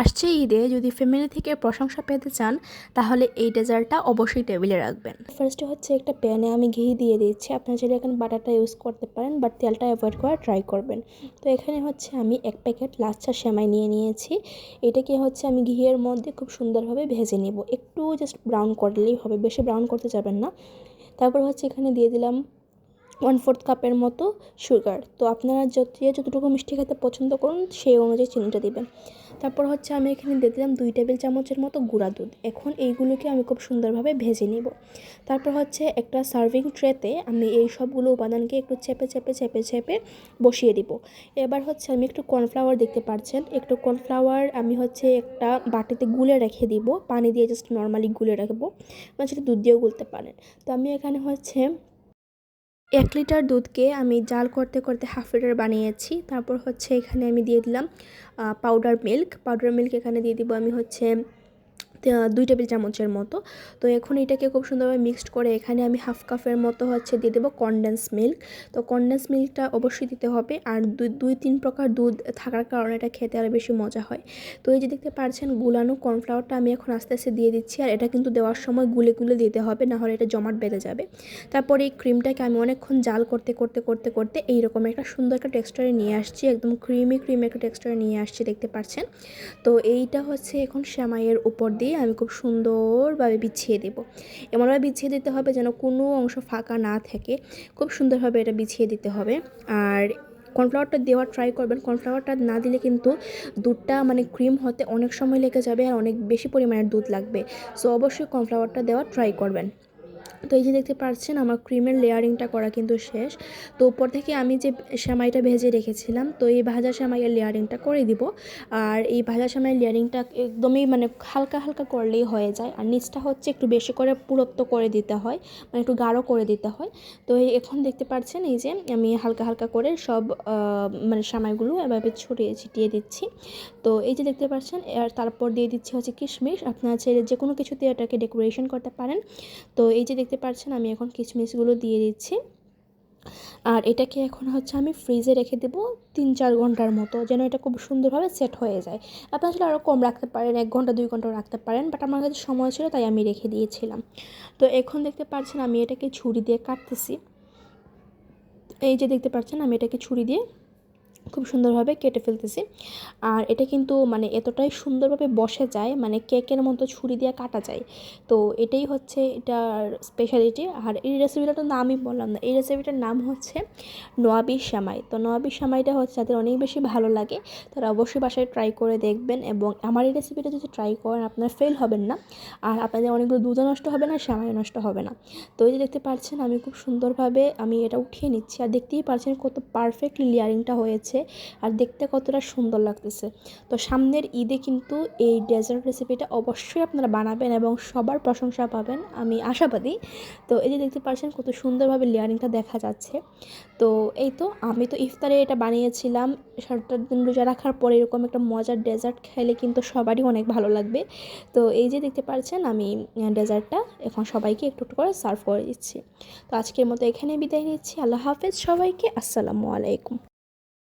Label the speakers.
Speaker 1: আসছে ঈদে, যদি ফ্যামিলি থেকে প্রশংসা পেতে চান, তাহলে এই ডেজার্টটা অবশ্যই টেবিলে রাখবেন। ফার্স্টে হচ্ছে একটা প্যানে আমি ঘি দিয়ে দিচ্ছি। আপনারা চাইলে এখানে বাটারটা ইউজ করতে পারেন বাট তেলটা অ্যাভয়েড করা ট্রাই করবেন। তো এখানে হচ্ছে আমি এক প্যাকেট লাচ্ছা সেমাই নিয়ে নিয়েছি। এটাকে হচ্ছে আমি ঘিয়ের মধ্যে খুব সুন্দরভাবে ভেজে নেব। একটু জাস্ট ব্রাউন করলেই হবে, বেশি ব্রাউন করতে যাবেন না। তারপর হচ্ছে এখানে দিয়ে দিলাম ওয়ান ফোর্থ কাপের মতো সুগার তো আপনারা যত যতটুকু মিষ্টি খেতে পছন্দ করুন, সেই অনুযায়ী চিনিটা দেবেন। তারপর হচ্ছে আমি এখানে দিয়ে দিলাম দুই টেবিল চামচের মতো গুঁড়া দুধ। এখন এইগুলোকে আমি খুব সুন্দরভাবে ভেজে নিব। তারপর হচ্ছে একটা সার্ভিং ট্রেতে আমি এই সবগুলো উপাদানকে একটু চেপে চেপে চেপে চেপে বসিয়ে দিব। এবার হচ্ছে আমি একটু কর্নফ্লাওয়ার দেখতে পাচ্ছেন একটু কর্নফ্লাওয়ার আমি হচ্ছে একটা বাটিতে গুলে রেখে দিব। পানি দিয়ে জাস্ট নর্মালি গুলে রাখব। মানে সেটা দুধ দিয়েও গুলতে পারেন। তো আমি এখানে হচ্ছে এক লিটার দুধকে আমি জাল করতে করতে হাফ লিটার বানিয়েছি। তারপর হচ্ছে এখানে আমি দিয়ে দিলাম পাউডার মিল্ক পাউডার মিল্ক এখানে দিয়ে দিব আমি হচ্ছে দুই টেবিল চামচের মতো। তো এখন এটাকে খুব সুন্দরভাবে মিক্সড করে এখানে আমি হাফ কাপের মতো হচ্ছে দিয়ে দেবো কনডেন্স মিল্ক তো কনডেন্স মিল্কটা অবশ্যই দিতে হবে আর দুই দুই, তিন প্রকার দুধ থাকার কারণে এটা খেতে আরও বেশি মজা হয়। তো এই যে দেখতে পাচ্ছেন গুলানো কর্নফ্লাওয়ারটা আমি এখন আস্তে আস্তে দিয়ে দিচ্ছি আর এটা কিন্তু দেওয়ার সময় গুলে গুলে দিতে হবে, নাহলে এটা জমাট বেঁধে যাবে। তারপর এই ক্রিমটাকে আমি অনেকক্ষণ জাল করতে করতে করতে করতে এইরকম একটা সুন্দর একটা টেক্সচারে নিয়ে আসছি, একদম ক্রিমি ক্রিমি একটা টেক্সচারে নিয়ে আসছি দেখতে পাচ্ছেন তো এইটা হচ্ছে এখন শ্যামাইয়ের উপর দিয়ে আমি খুব সুন্দরভাবে বিছিয়ে দেবো। এমনভাবে বিছিয়ে দিতে হবে যেন কোনো অংশ ফাঁকা না থাকে। খুব সুন্দরভাবে এটা বিছিয়ে দিতে হবে। আর কর্নফ্লাওয়ারটা দেওয়ার ট্রাই করবেন। কর্নফ্লাওয়ারটা না দিলে কিন্তু দুধটা মানে ক্রিম হতে অনেক সময় লেগে যাবে আর অনেক বেশি পরিমাণের দুধ লাগবে। সো অবশ্যই কর্নফ্লাওয়ারটা দেওয়ার ট্রাই করবেন। তো এই যে দেখতে পাচ্ছেন, আমার ক্রিমের লেয়ারিংটা করা কিন্তু শেষ। তো উপর থেকে আমি যে সেমাইটা ভেজে রেখেছিলাম, তো এই ভাজা সেমাইয়ের লেয়ারিংটা করে দিব। আর এই ভাজা সেমাইয়ের লেয়ারিংটা একদমই মানে হালকা হালকা করলেই হয়ে যায়। আর নিচটা হচ্ছে একটু বেশি করে পুরত্ব করে দিতে হয় মানে একটু গাঢ় করে দিতে হয়। তো এখন দেখতে পাচ্ছেন, এই যে আমি হালকা হালকা করে সব মানে সেমাইগুলো এভাবে ছড়িয়ে ছিটিয়ে দিচ্ছি। তো এই যে দেখতে পাচ্ছেন, আর তারপর দিয়ে দিচ্ছি হচ্ছে কিশমিশ। আপনারা ছেড়ে যে কোনো কিছুতে এটাকে ডেকোরেশন করতে পারেন। তো এই যে দেখতে পাচ্ছেন আমি এখন কিশমিশগুলো দিয়ে দিচ্ছি। আর এটাকে এখন হচ্ছে আমি ফ্রিজে রেখে দেবো তিন চার ঘণ্টার মতো, যেন এটা খুব সুন্দরভাবে সেট হয়ে যায়। আপনারা আসলে আরও কম রাখতে পারেন, এক ঘণ্টা, দুই ঘন্টাও রাখতে পারেন বাট আমার কাছে সময় ছিল, তাই আমি রেখে দিয়েছিলাম। তো এখন দেখতে পাচ্ছেন আমি এটাকে ছুরি দিয়ে কাটতেছি। এই যে দেখতে পাচ্ছেন আমি এটাকে ছুরি দিয়ে খুব সুন্দরভাবে কেটে ফেলতেছি। আর এটা কিন্তু মানে এতটাই সুন্দরভাবে বসে যায় মানে কেকের মতো ছুরি দিয়ে কাটা যায়। তো এটাই হচ্ছে এটার স্পেশালিটি আর এই রেসিপিটার নামই বললাম না। এই রেসিপিটার নাম হচ্ছে নোয়াবি শ্যামাই। তো নোয়াবি শ্যামাইটা হচ্ছে যাদের অনেক বেশি ভালো লাগে, তারা অবশ্যই বাসায় ট্রাই করে দেখবেন এবং আমার এই রেসিপিটা যদি ট্রাই করেন, আপনার ফেল হবেন না। আর আপনাদের অনেকগুলো দুধও নষ্ট হবে না শ্যামাই নষ্ট হবে না। তো এই যে দেখতে পাচ্ছেন, আমি খুব সুন্দরভাবে আমি এটা উঠিয়ে নিচ্ছি। আর দেখতেই পাচ্ছেন কত পারফেক্ট লেয়ারিংটা হয়েছে। আর দেখতে কতটা সুন্দর লাগতেছে। তো সামনের ঈদে কিন্তু এই ডেজার্ট রেসিপিটা অবশ্যই আপনারা বানাবেন এবং সবার প্রশংসা পাবেন, আমি আশাবাদী। তো এই যে দেখতে পাচ্ছেন কত সুন্দরভাবে লেয়ারিংটা দেখা যাচ্ছে। তো এই তো আমি তো ইফতারে এটা বানিয়েছিলাম সাতটার দিন রোজা রাখার পরে এরকম একটা মজার ডেজার্ট খেলে কিন্তু সবারই অনেক ভালো লাগবে। তো এই যে দেখতে পাচ্ছেন আমি ডেজার্টটা এখন সবাইকে একটু একটু করে সার্ভ করে দিচ্ছি। তো আজকের মতো এখানে বিদায় নিচ্ছি, আল্লাহ হাফেজ সবাইকে, আসসালামু আলাইকুম।